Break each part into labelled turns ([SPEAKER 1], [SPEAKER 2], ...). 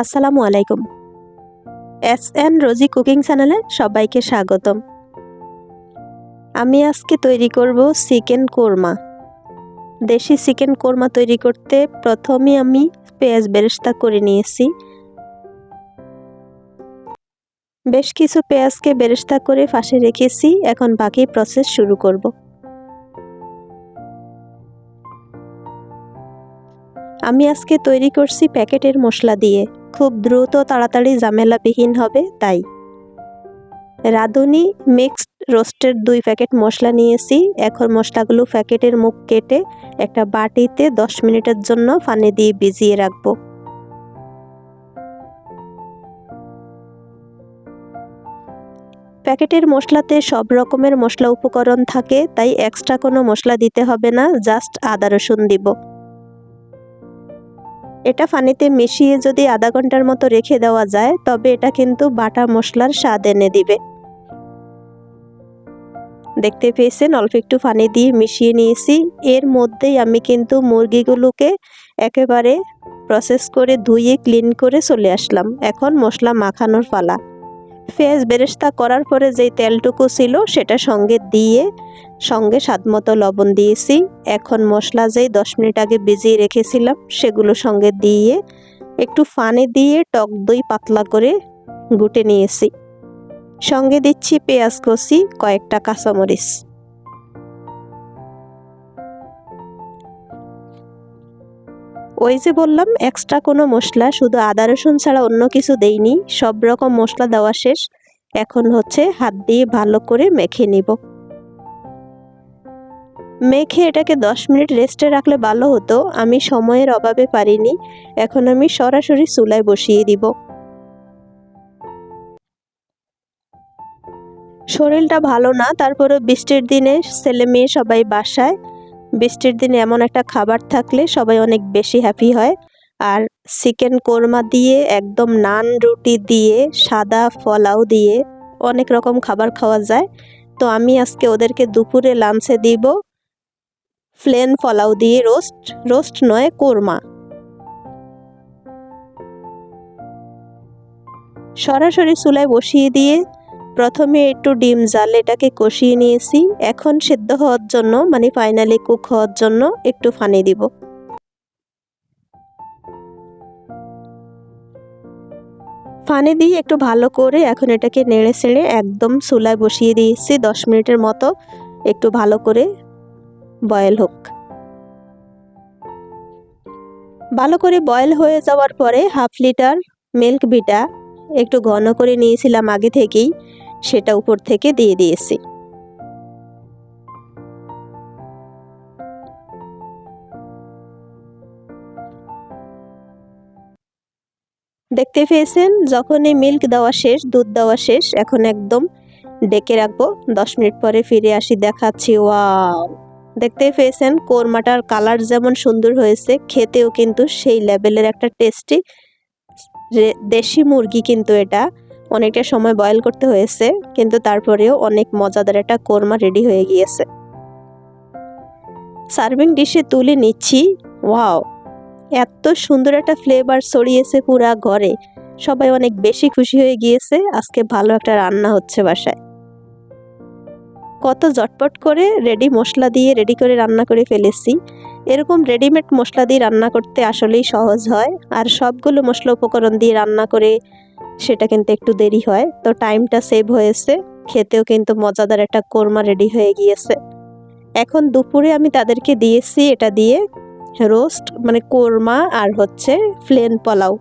[SPEAKER 1] আসসালামু আলাইকুম। S N রোজি cooking চ্যানেলে সবাইকে স্বাগতম। আমি আজকে তৈরি করব চিকেন কোরমা। দেশি চিকেন কোরমা তৈরি করতে প্রথমে আমি পেঁয়াজ বেরেস্তা করে নিয়েছি। বেশ কিছু পেঁয়াজকে বেরেস্তা করে ফাঁসে রেখেছি, এখন বাকি প্রসেস শুরু করব। আমি আজকে তৈরি করছি প্যাকেটের মশলা দিয়ে। খুব দ্রুত তাড়াতাড়ি ঝামেলাবিহীন হবে, তাই। রাঁধুনি মিক্সড রোস্টের দুই প্যাকেট মশলা নিয়েছি। এখন মশলাগুলো প্যাকেটের মুখ কেটে একটা বাটিতে দশ মিনিটের জন্য পানি দিয়ে ভিজিয়ে রাখব। প্যাকেটের মশলাতে সব রকমের মশলা উপকরণ থাকে, তাই এক্সট্রা কোনো মশলা দিতে হবে না জাস্ট আদা রসুন দিব। এটা পানিতে মিশিয়ে যদি আধা ঘণ্টার মতো রেখে দেওয়া যায়, তবে এটা কিন্তু বাটা মশলার স্বাদ এনে দিবে। দেখতে পেয়েছেন, অল্প একটু পানি দিয়ে মিশিয়ে নিয়েছি। এর মধ্যেই আমি কিন্তু মুরগিগুলোকে একেবারে প্রসেস করে ধুয়ে ক্লিন করে চলে আসলাম। এখন মশলা মাখানোর পালা। পেঁয়াজ বেরেস্তা করার পরে যেই তেলটুকু ছিল সেটা সঙ্গে দিয়ে, সঙ্গে স্বাদমতো লবণ দিয়েছি। এখন মশলা যেই দশ মিনিট আগে ভিজিয়ে রেখেছিলাম, সেগুলো সঙ্গে দিয়ে, একটু ফানে দিয়ে টক দই পাতলা করে গুটে নিয়েছি। সঙ্গে দিচ্ছি পেঁয়াজ কষি, কয়েকটা কাঁচামরিচ। ওই যে বললাম এক্সট্রা কোনো মশলা, শুধু আদা রসুন ছাড়া অন্য কিছু দেইনি, সব রকম মশলা দেওয়া শেষ। এখন হচ্ছে হাত দিয়ে ভালো করে মেখে নিব। মেখে এটাকে দশ মিনিট রেস্টে রাখলে ভালো হতো, আমি সময়ের অভাবে পারিনি, এখন আমি সরাসরি চুলায় বসিয়ে দিব। শরীরটা ভালো না তারপরে বৃষ্টির দিনে ছেলে মেয়ে সবাই বাসায় বৃষ্টির দিনে এমন একটা খাবার থাকলে সবাই অনেক বেশি হ্যাপি হয়। আর চিকেন কোরমা দিয়ে, একদম নান রুটি দিয়ে, সাদা ফলাও দিয়ে অনেক রকম খাবার খাওয়া যায়। তো আমি আজকে ওদেরকে দুপুরে লাঞ্চে দিব প্লেন ফলাও দিয়ে রোস্ট রোস্ট নয়, কোরমা। সরাসরি চুলায় বসিয়ে দিয়ে প্রথমে একটু ডিম জাল এটাকে কষিয়ে নিয়েছি। এখন সেদ্ধ হওয়ার জন্য মানে ফাইনালি কুক হওয়ার জন্য একটু ফানি দিব। পানি দিয়ে একটু ভালো করে এখন এটাকে নেড়ে ছেড়ে একদম চুলায় বসিয়ে দিয়েছি, দশ মিনিটের মতো। একটু ভালো করে বয়েল হোক। ভালো করে বয়েল হয়ে যাওয়ার পরে হাফ লিটার মিল্ক বিটা একটু ঘন করে নিয়েছিলাম আগে থেকেই। সেটা উপর থেকে দিয়ে দিয়েছি। দেখতে পেয়েছেন, যখনই মিল্ক দেওয়া শেষ, দুধ দেওয়া শেষ, এখন একদম ডেকে রাখব। দশ মিনিট পরে ফিরে আসি, দেখাচ্ছি, ওয়াও! দেখতে পেয়েছেন, কোরমাটার কালার যেমন সুন্দর হয়েছে, খেতেও কিন্তু সেই লেভেলের একটা টেস্টি দেশি মুরগি কিন্তু এটা। অনেকটা সময় বয়েল করতে হয়েছে, কিন্তু তারপরেও অনেক মজাদার একটা কোরমা রেডি হয়ে গিয়েছে। সার্ভিং ডিশে তুলে নিচ্ছি ওয়াও এত সুন্দর একটা ফ্লেভার ছড়িয়েছে পুরা ঘরে। সবাই অনেক বেশি খুশি হয়ে গিয়েছে, আজকে ভালো একটা রান্না হচ্ছে বাসায়। কত জটপট করে রেডি মশলা দিয়ে রেডি করে রান্না করে ফেলেছি। এরকম রেডিমেড মশলা দিয়ে রান্না করতে আসলেই সহজ হয়, আর সবগুলো মশলা উপকরণ দিয়ে রান্না করে সেটা কিন্তু একটু দেরি হয়। তো টাইমটা সেভ হয়েছে। খেতেও কিন্তু মজাদার একটা কোরমা রেডি হয়ে গিয়েছে। এখন দুপুরে আমি তাদেরকে দিয়েছি এটা দিয়ে রোস্ট মানে কোরমা আর হচ্ছে প্লেন পোলাও।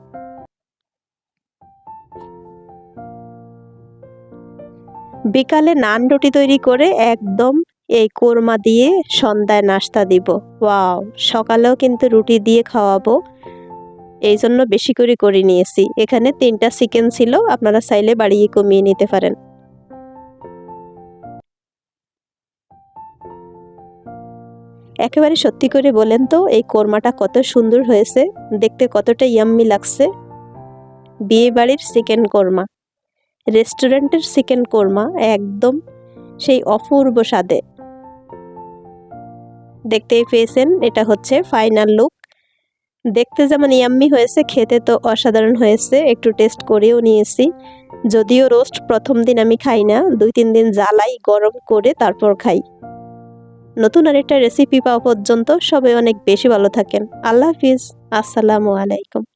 [SPEAKER 1] বিকালে নান রুটি তৈরি করে একদম এই কোরমা দিয়ে সন্ধ্যায় নাস্তা দিব। ওয়াও! সকালেও কিন্তু রুটি দিয়ে খাওয়াবো। এই জন্য বেশি করে করে নিয়েছি। এখানে তিনটা চিকেন ছিল, আপনারা চাইলে বাড়িয়ে কমিয়ে নিতে পারেন। একেবারে সত্যি করে বলেন তো, এই কোরমাটা কত সুন্দর হয়েছে, দেখতে কতটা ইয়াম্মি লাগছে। বিয়ে বাড়ির চিকেন কোরমা রেস্টুরেন্টের চিকেন কোরমা একদম সেই অপূর্ব স্বাদে। দেখতেই পেয়েছেন, এটা হচ্ছে ফাইনাল লুক দেখতে যেমন ইয়াম্মি হয়েছে, খেতে তো অসাধারণ হয়েছে। একটু টেস্ট করেও নিয়েছি। যদিও রোস্ট প্রথম দিন আমি খাই না, দুই তিন দিন জ্বালাই, গরম করে তারপর খাই। নতুন আরেকটা রেসিপি পাওয়া পর্যন্ত সবাই অনেক বেশি ভালো থাকেন। আল্লাহ হাফিজ। আসসালামু আলাইকুম।